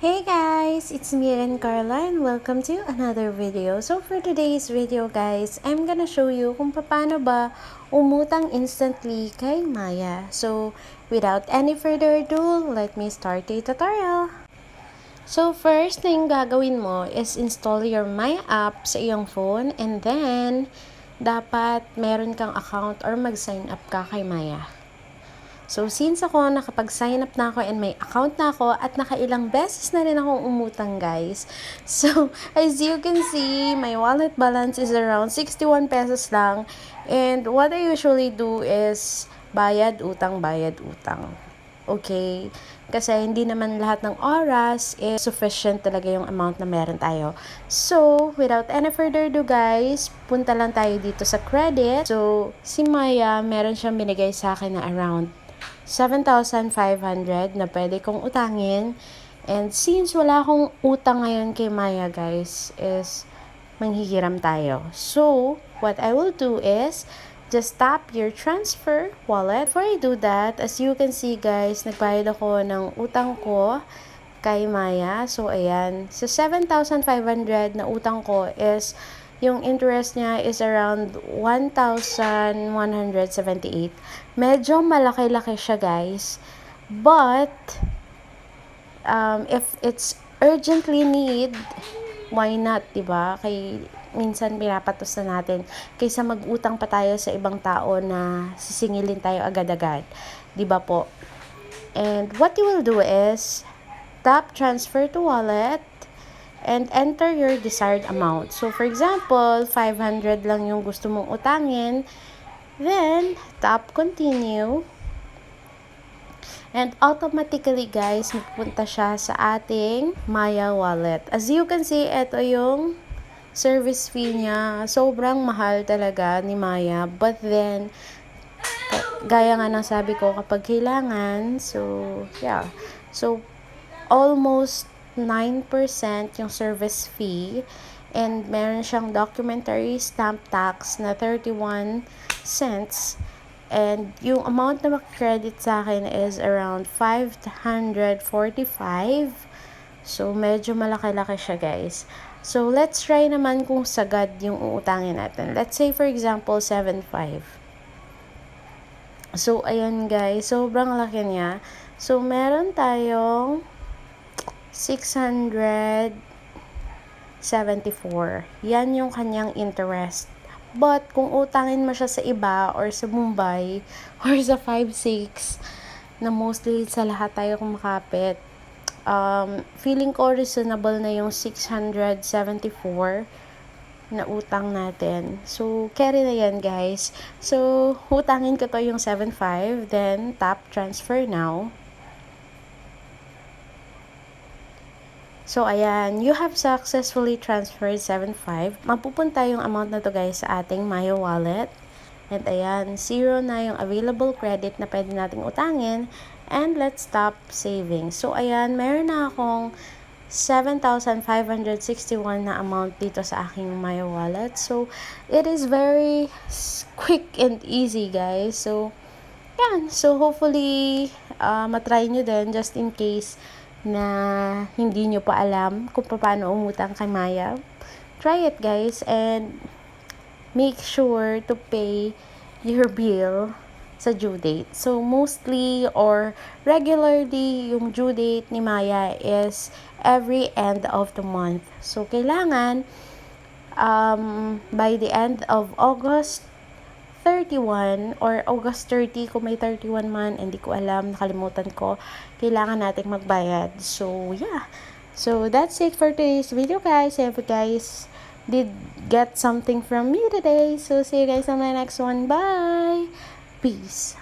Hey guys, it's me and Carla and welcome to another video. So for today's video guys, I'm gonna show you kung paano ba umutang instantly kay Maya. So without any further ado, let me start the tutorial. So first na yung gagawin mo is install your Maya app sa iyong phone and then dapat meron kang account or mag-sign up ka kay Maya. So, since ako, nakapag-sign up na ako and may account na ako at nakailang beses na rin akong umutang, guys. So, as you can see, my wallet balance is around 61 pesos lang. And what I usually do is bayad, utang, bayad, utang. Okay? Kasi hindi naman lahat ng oras is sufficient talaga yung amount na meron tayo. So, without any further ado guys, punta lang tayo dito sa credit. So, si Maya, meron siyang binigay sa akin na around 7,500 na pwede kong utangin. And since wala akong utang ngayon kay Maya guys, is manghihiram tayo. So, what I will do is, just tap your transfer wallet. Before I do that, as you can see guys, nagbayad ako ng utang ko kay Maya. So, ayan. So, 7,500 na utang ko is yung interest niya is around 1,178. Medyo malaki-laki siya, guys. But, um, if it's urgently need, why not, ba? Kay minsan pinapatos na natin kaysa mag-utang pa tayo sa ibang tao na sisingilin tayo agad-agad. ba po? And what you will do is tap transfer to wallet and enter your desired amount. So, for example, 500 lang yung gusto mong utangin. Then, tap continue. And automatically, guys, magpunta siya sa ating Maya wallet. As you can see, ito yung service fee niya. Sobrang mahal talaga ni Maya. But then, gaya nga ng sabi ko, kapag kailangan, so, yeah. So, almost 9% yung service fee. And meron siyang documentary stamp tax na 31 cents. And yung amount na makakredit sa akin is around 545 so medyo malaki-laki siya guys. So let's try naman kung sagad yung uutangin natin. Let's say for example 75 so ayan guys. Sobrang laki niya. So meron tayong 674. Yan yung kanyang interest. But, kung utangin mo siya sa iba or sa Mumbai or sa 5-6 na mostly sa lahat tayo kumakapit, um, feeling ko reasonable na yung 674 na utang natin. So, carry na yan, guys. So, utangin ko to yung 75, then tap transfer now. So, ayan, you have successfully transferred 7.5. Mapupunta yung amount na to guys sa ating Maya wallet. And ayan, zero na yung available credit na pwede nating utangin. And let's stop saving. So, ayan, meron na akong 7,561 na amount dito sa aking Maya wallet. So, it is very quick and easy, guys. So, yan. So, hopefully, uh, matry nyo din just in case na hindi nyo pa alam kung paano umutang kay Maya, try it guys and make sure to pay your bill sa due date. So, mostly or regularly, yung due date ni Maya is every end of the month. So, kailangan um, by the end of August 31 or August 30 kung may 31 man, hindi ko alam, nakalimutan ko, kailangan nating magbayad. So, yeah. So, that's it for today's video, guys. If you guys did get something from me today, so see you guys on my next one. Bye! Peace!